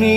నీ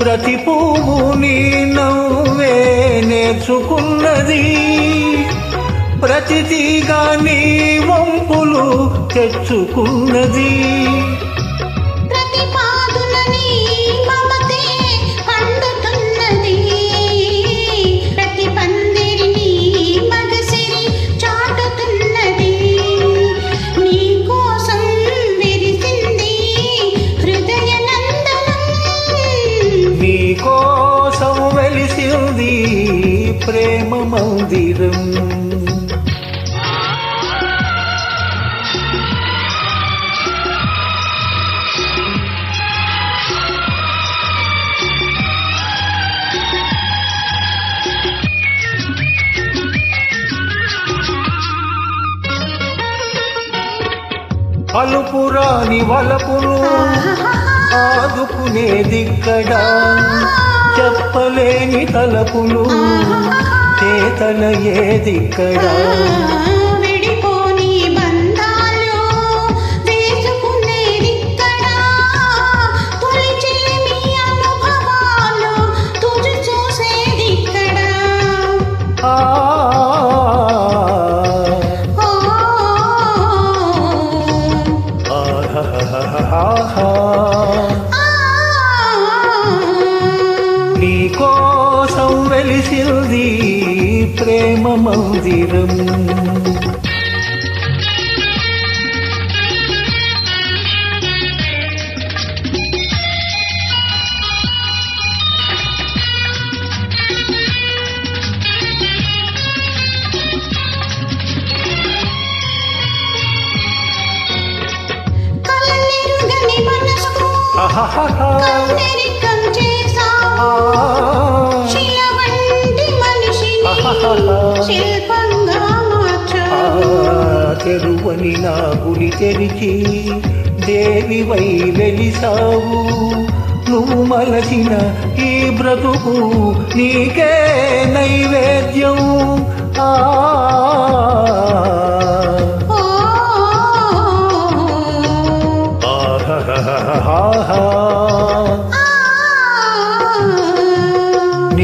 ప్రతి పువ్వు నీ నవ్వే నేర్చుకున్నది. ప్రతి తీగా నీ వంపులు తెచ్చుకున్నది. వెలిసింది ప్రేమ మందిరం అలుపురాని వలపును ఆదుకునే దిక్కడా చెప్పలేని తలపులు చేతల ఏదిక్కడా కోసం వెలిసింది ప్రేమ మందిరం కలలెరుగని మనసుకు ఆహాహాహా. తెరువని నా గుడి తెరిచి దేవివై వెలిసావు. నువ్వు మలసిన ఈ బ్రతుకు నీకే నైవేద్యం. ఆ